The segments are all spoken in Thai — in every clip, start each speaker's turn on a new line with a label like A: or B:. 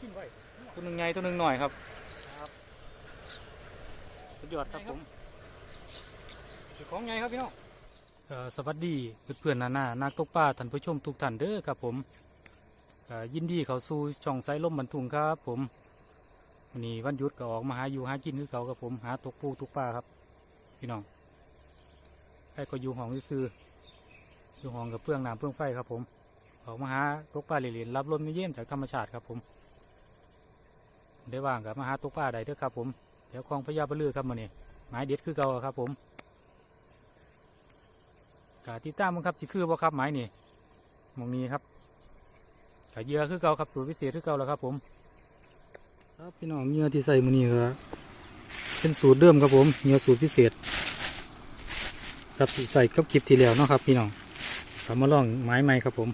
A: ขึ้นไว้
B: ตัวหนึ่งใหญ่ตัวหนึ่งหน่อยครับ
A: ครับ
B: สุดยอดครับผม
A: ถือของไงครับพี่น้อง
B: เอ่อสวัสดีเพื่อนๆนานานักตกปลาท่านผู้ชมทุกท่านเด้อครับผมเอ่อยินดีเขาสู่ช่องไซล่มบรรทุงครับ ผมวันนี้วันหยุดก็ออกมาหาอยู่หากินคือเขาครับผมหาตกปูตกปลาครับ พี่น้องใครก็อยู่ห้องซื้อๆอยู่ห้องกับเพื่องน้ำเพื่องไฟครับผมออกมาหาตกปลาเหรียญรับลมเย็นๆจากธรรมชาติครับผม ได้ว่างกับมาหาตกปลาได้เด้อครับผมเดี๋ยวคลองพญาบลือครับมื่อนี้หมายเด็ดคือเก่าครับผมกาที่ตั้งมันครับสิคือบ่ครับหมายนี่มองนี้ครับกาเยื่อคือเก่าครับสูตรพิเศษคือเก่าแล้วครับผม ครับพี่น้องเยื่อที่ใส่มือนี้ครับเป็นสูตรเดิมครับผมเยื่อสูตรพิเศษ ครับใส่กับคลิปที่แล้วเนาะครับ พี่น้องทำมาลองไม้ใหม่ครับผม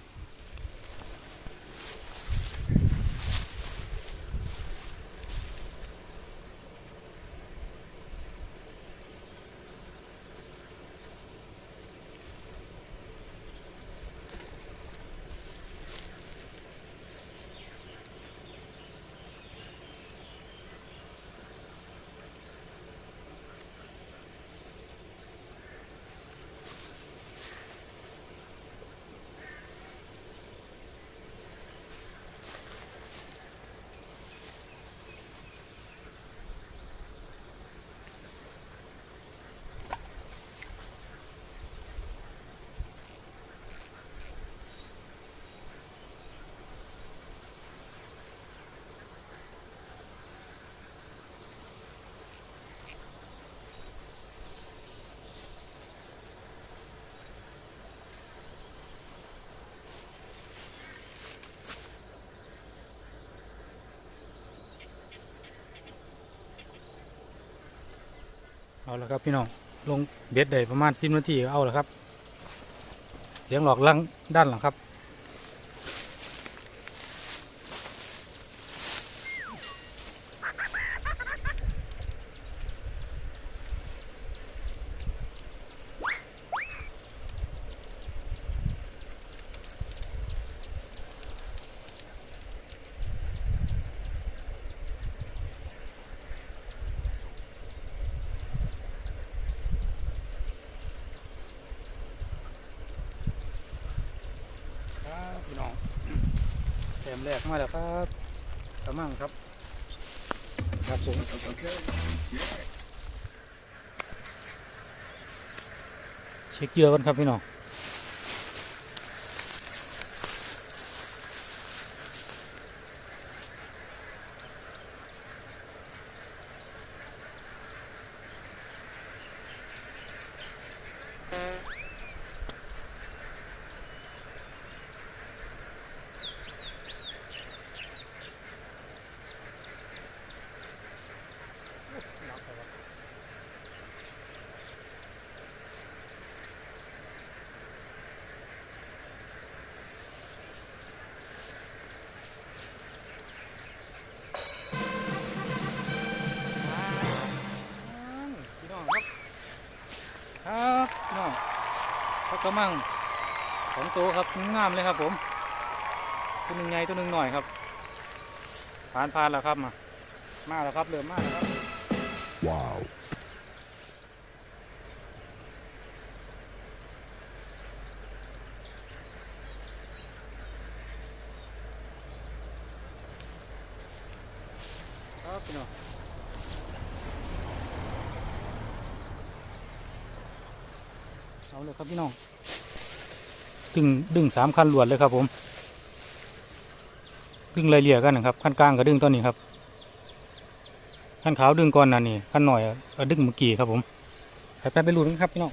B: เอาละครับพี่น้องลงเบ็ดได้ประมาณสิบนาทีเอาละครับ เสียงหลอกลังด้านหลังครับพี่น้อง แถมแรกมาแล้วครับกระมังครับ ครับผมเช็คเกลือกันครับพี่น้อง กกระมังสองตัวครับงามเลยครับ ผมตัวหนึ่งใหญ่ตัวหนึ่งหน่อยครับผ่านผ่านแล้วครับมามาแล้วครับเริ่มมาแล้วครับ
C: Wow.
B: ครับพี่น้องเอาเลยครับพี่น้อง ดึงดึงสามขั้นลวดเลยครับผม ดึงไรเลี่ยกันนะครับขั้นกลางก็ดึงตอนนี้ครับขั้นขาวดึงก่อนนะนี่ขั้นหน่อยดึงเมื่อกี้ครับผมไปไปไปรูดนกันครับพี่น้อง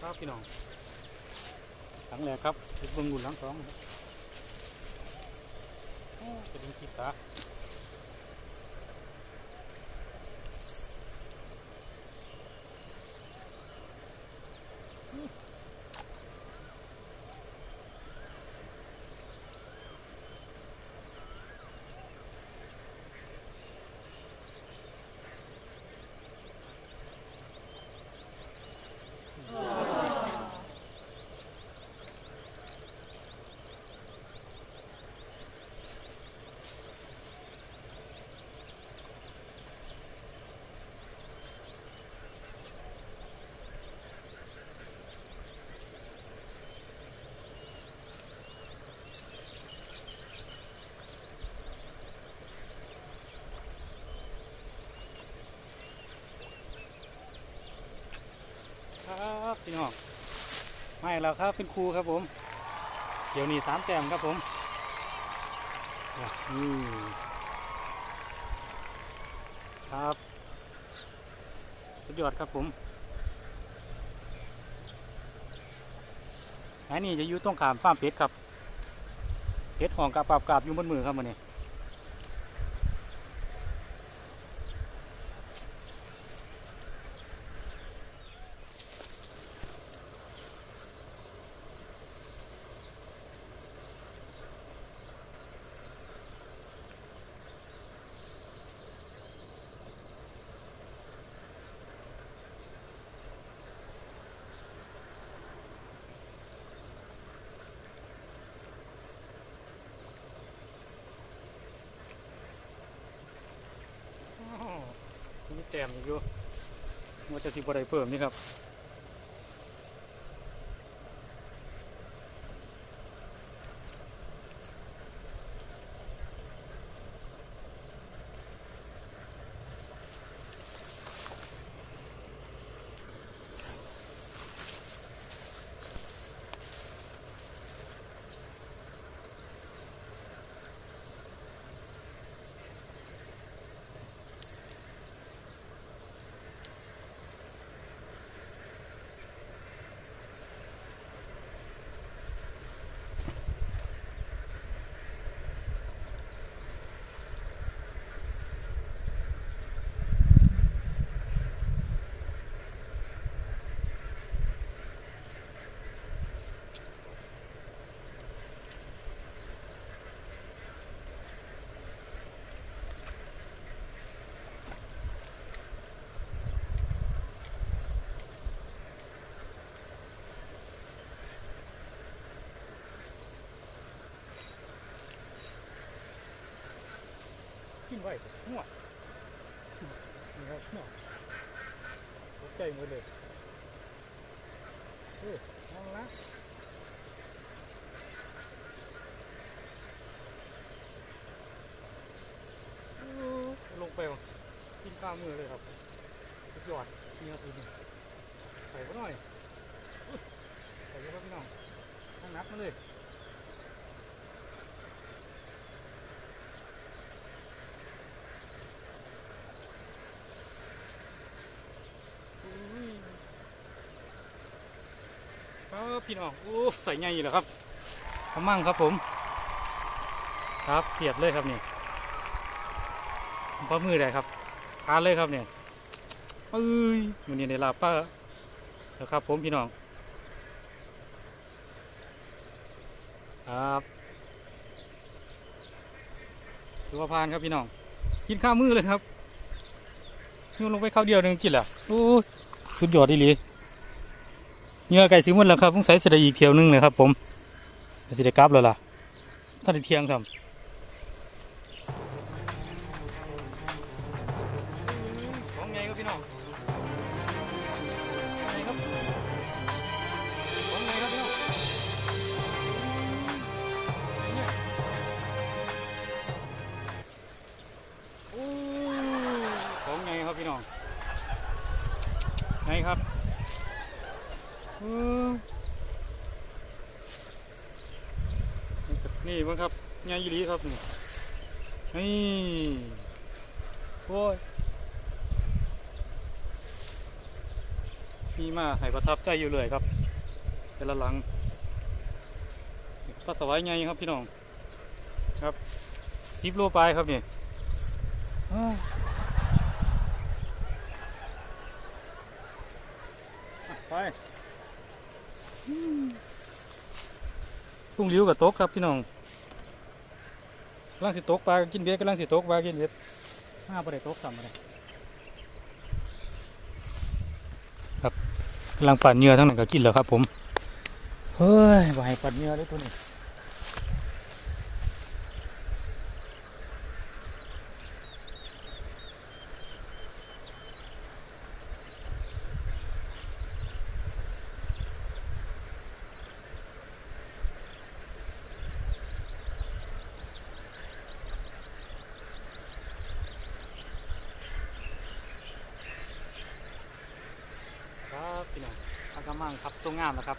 B: ครับพี่น้องหลังแรกครับเบิ่งดูหลังสองครับโอ้จะดึงกีตาร์ แล้วครับเป็นครูครับผม เดี๋ยวนี้สามแต้มครับผมนี่ครับสุดยอดครับผมอันนี้จะอยู่ตรงขามฟาร์มเป็ดครับเป็ดของกาบกาบกาบอยู่บนมือครับมันนี่ อ้าวมี แต้มอยู่มันจะสิบอะไรเพิ่มนี่ครับ วหัวนี่ครับหัวตกใจหมดเลยเออมองละลงไปวะกินข้าวมือเลยครับสุดยอดนี่ครับพี่ใส่ก็หน่อยใส่เยอะครับพี่น้องนั่งนับมาเลย ครับ พี่น้องโอ้ใส่ใหญ่เลยครับกระมังครับผม ครับเพียบเลยครับนี่ป้ามือได้ครับทานเลยครับเนี่ยเอ้ยมันนี่ในลาบป้าแล้วครับผมพี่น้องครับถือว่าพานครับพี่น้อง กินข้าวมือเลยครับโยนลงไปข้าวเดียวหนึ่งกินและโอ้สุดยอดดีหลี เนื้อไก่สีม่วนแล้วครับต้องใส่เสไดอีกเที่ยวนึงเลยครับผมก็สิได้กลับแล้วล่ะท่านเที่ยงทำข นี่มั้งครับงานยีรีครับนี่นี่โอ้ยมีมาให้ประทับใจอยู่เลยครับ แต่ละหลังปลาสวายไงครับพี่น้อง ครับสิบโลปลายครับนี่ไปกุ้งหลิ้วกับโตกครับพี่น้อง กำลังสิตกปลากินเบ็ดกำลังสิตกปลากินเบ็ดห้าประเดี๋ยวตกต่ำมาเลยครับกำลังปั่นเหยื่อทั้งนั้นก็กินแล้วครับ ผมเฮ้ยบ่ให้ปั่นเหยื่อเลยตัวนี้ ครับพี่น้องอา กำมังครับตัวงามนะครับ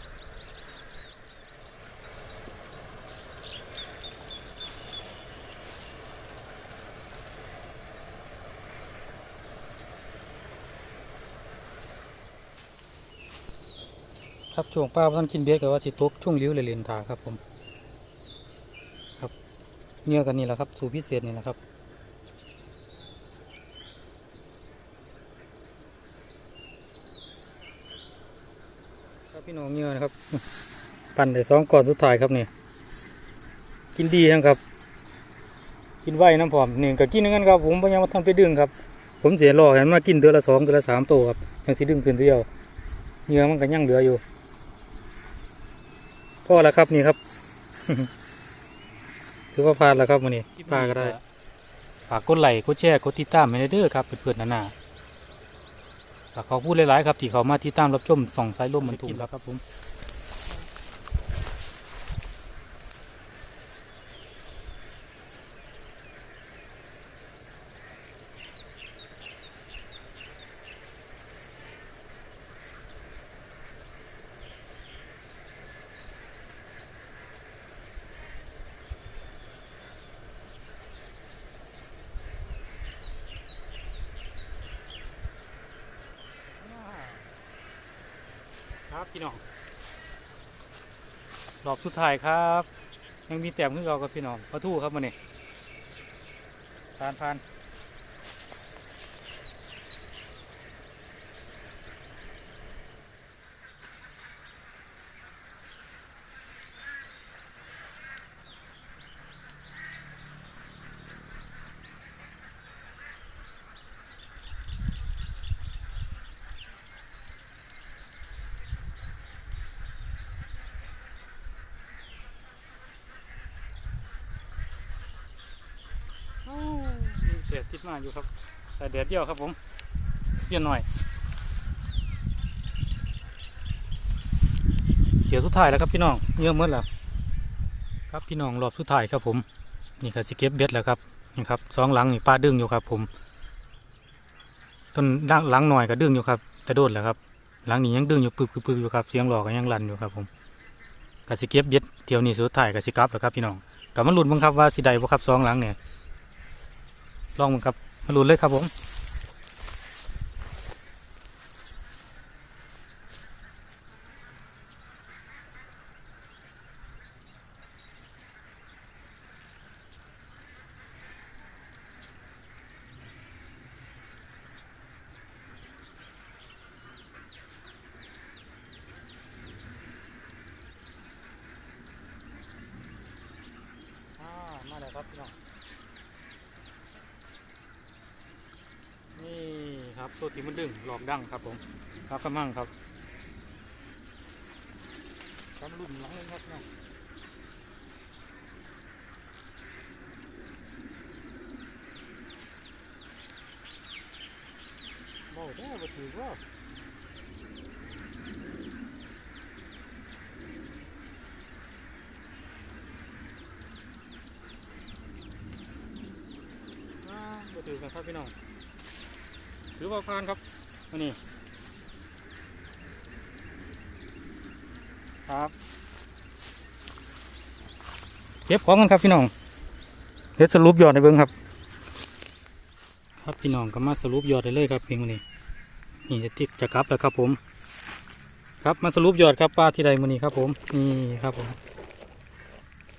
B: ครับช่วงป้าท่านกินเบียร์กับว่าสิตกช่วงเลี้วเลยเลนทาครับผม ครับเนื้อกันนี่แหละครับ สูตรพิเศษนี่แหละครับพี่น้องเนื้อนะครับ ปั่นได้สองก่อนสุดท้ายครับนี่กินดีทั้งครับ กินไหวน้ำผอมนี่ก็กินเหมือนกันครับผมพยายามทำไปดึงครับ ผมเสียรอเห็นมากินเดือนละสองเดือนละสามตัวครับยังสิดึงขึ้นเดียวเนื้อมันก็ยังเหลืออยู่พ่อแล้วครับนี่ครับถือว่าพลาดแล้วครับวันนี้พลาดก็ได้ ฝากกดไลค์กดแชร์กดติดตามให้ได้เด้อครับเพื่อนๆนานาฝากขอพูดหลายๆครับที่เขามาติดตามรับชมส่องสายลมมันถูกแล้วครับผม ครับพี่น้องรอบสุดท้ายครับ ยังมีแต้มขึ้นเรากับพี่น้องประทูครับมาเนี่ยผ่านผ่านอ้าวมีแดดทิดมาอยู่ครับ แต่แดดเดียวครับผมเปลี่ยนหน่อยเดี๋ยวสุดท้ายแล้วครับพี่น้องเยอะหมดแล้วครับพี่น้องรอบสุดท้ายครับผมนี่ก็สิเก็บเบ็ดแล้วครับนี่ครับสองหลังนี่ป้าดึงอยู่ครับ ผมต้นด้านหลังหน่อยก็ดึงอยู่ครับแต่โดดแล้วครับ หลังนี้ยังดึงอยู่ปึบปึบอยู่ครับเสียงหลอกก็ยังลั่นอยู่ครับ ผมก็สิเก็บเบ็ดเที่ยวนี้สุดท้ายก็สิกลับแล้วครับพี่น้องกับมันลุ้นบังครับว่าสิได้บ่ครับสองหลังเนี่ย ลองมึงครับ มาลุ้นเลยครับผมอ่ามาแล้วครับพี่น้อง นี่ครับ ตัวที่มันดึงหลอกดังครับผมครับกระมังครับกำลุ่มหลังเลยครับเนาะโบ้ได้บ่ถือว่าอ่าบ่ถือกันครับพี่น้อง ถือว่าผ่านครับอันนี้ครับเก็บของกันครับพี่น้องเดี๋ยวสรุปยอดในเบิ้งครับ ครับพี่น้องก็มาสรุปยอดได้เลยครับเพียงวันนี้นี่จะติดจะกลับแล้วครับผม ครับมาสรุปยอดครับปลาที่ใดมือนี้ครับ ผมนี่ครับผม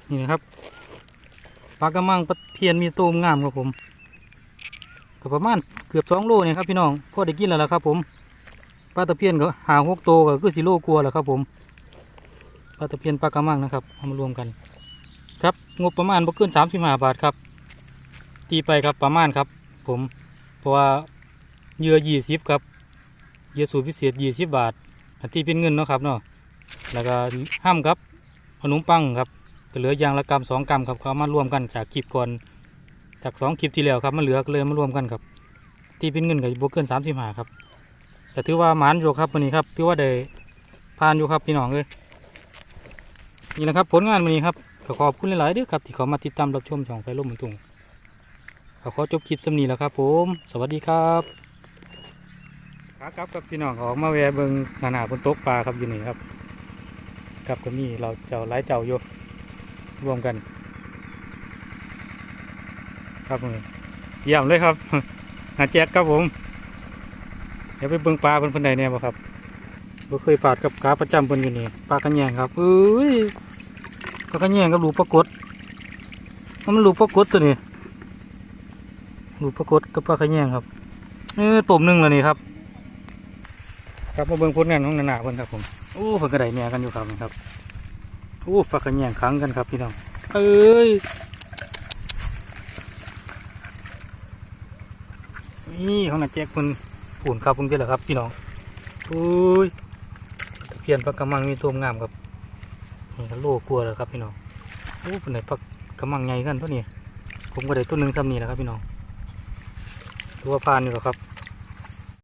B: นี่นะครับปลากระมังปลาเพียนมีตูมงามครับผม ก็ประมาณเกือบสองโลเนี่ยครับพี่น้องพอได้กินแล้วล่ะครับผมปลาตะเพียนก็หาหกโตก็คือสิโลกลัวแหล้วครับผมปลาตะเพียนปลากระมังนะครับเอามารวมกัน ครับงบประมาณบ่เกินสามสิบห้าบาทครับ ตีไปครับประมาณครับ ผมเพราะว่าเยื่อยี่สิบครับเยื่อสูตรพิเศษยี่สิบบาทที่เป็นเงินเนาะครับเนาะแล้วก็ห้ามครับขนมปังครับเหลืออย่างละกรัมสองกรัมครับเขาเอามารวมกันจากคลิปก่อน จากสองคลิปที่แล้วครับมันเหลือกเลยมารวมกันครับ ที่เป็นเงินกับบเกินสามสิบห้าครับแต่ถือว่าหมานอยู่ครับวันนี้ครับถือว่าได้ผ่านอยู่ครับพี่น้องเลยนี่นะครับผลงานวันนี้ครับก็ขอบคุณหลายๆด้วยครับที่เขามาติดตามรับชมช่องสายลมบนทุ่งก็ขอจบคลิปสำนีแล้วครับผม สวัสดีครับขากลับกับพี่น้องออกมาแวะเบิงหนาหนาบนโต๊ะปลาครับอยู่นี่ครับกับก็มีเราเจ้าหลายเจ้าอยู่รวมกัน ครับเยี่ยมเลยครับหาแจ็คครับผม เดี๋ยวไปเบิ้งปลาเพิ่นเพิ่นใดเนี่ยบ่ครับบ่เคยฝาดกับกาประจำเพิ่นอยู่นี่ปลากระแยงครับเอ้ยปลากระแยงกับลูกปลากดมันลูกปลากดตัวนี้ลูกปลากดกับปลากระแยงครับเออตุ่มหนึ่งแล้วนี่ครับครับมาเบิ่งผลงานของนานาเพิ่นครับผมโอ้เพิ่นกระไดแม่กันอยู่ครับนี่ครับโอ้ปลากระแยงขังกันครับพี่น้องเอ้ย นี่ของนาแจ็คเพิ่นผุนครับพุ่งเจอแล้วครับพี่น้องอุ้ยตะเพียนปลากระมังมีตัวงามครับนี่ก็โลกลัวแล้วครับพี่น้องโอ้เป็นไหนปักกำมังไงกันตัวนี้ผมก็ได้ตัวหนึ่งซ้ำนี่แหละครับพี่น้องตัวาพานอยู่หรอกครับ